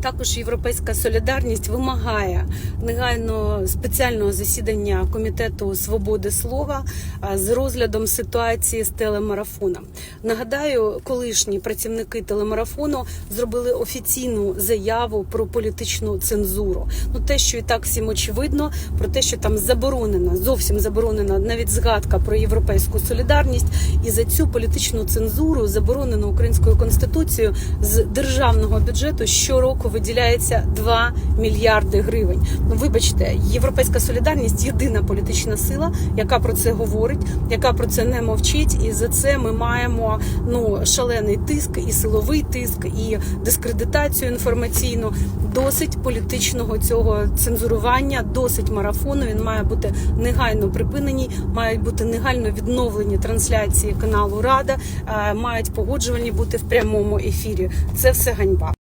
Також Європейська солідарність вимагає негайно спеціального засідання комітету свободи слова з розглядом ситуації з телемарафоном. Нагадаю, колишні працівники телемарафону зробили офіційну заяву про політичну цензуру. Ну те, що і так всім очевидно, про те, що там заборонена, зовсім заборонена навіть згадка про європейську солідарність, і за цю політичну цензуру заборонено українською конституцією з державного бюджету щороку виділяється 2 мільярди гривень. Ну вибачте, європейська солідарність єдина політична сила, яка про це говорить, яка про це не мовчить, і за це ми маємо ну шалений тиск, і силовий тиск, і дискредитацію інформаційну. Досить політичного цього цензурування, досить марафону. Він має бути негайно припинений, мають бути негайно відновлені трансляції каналу Рада, е, мають погоджувальні бути в прямому ефірі. Це все ганьба.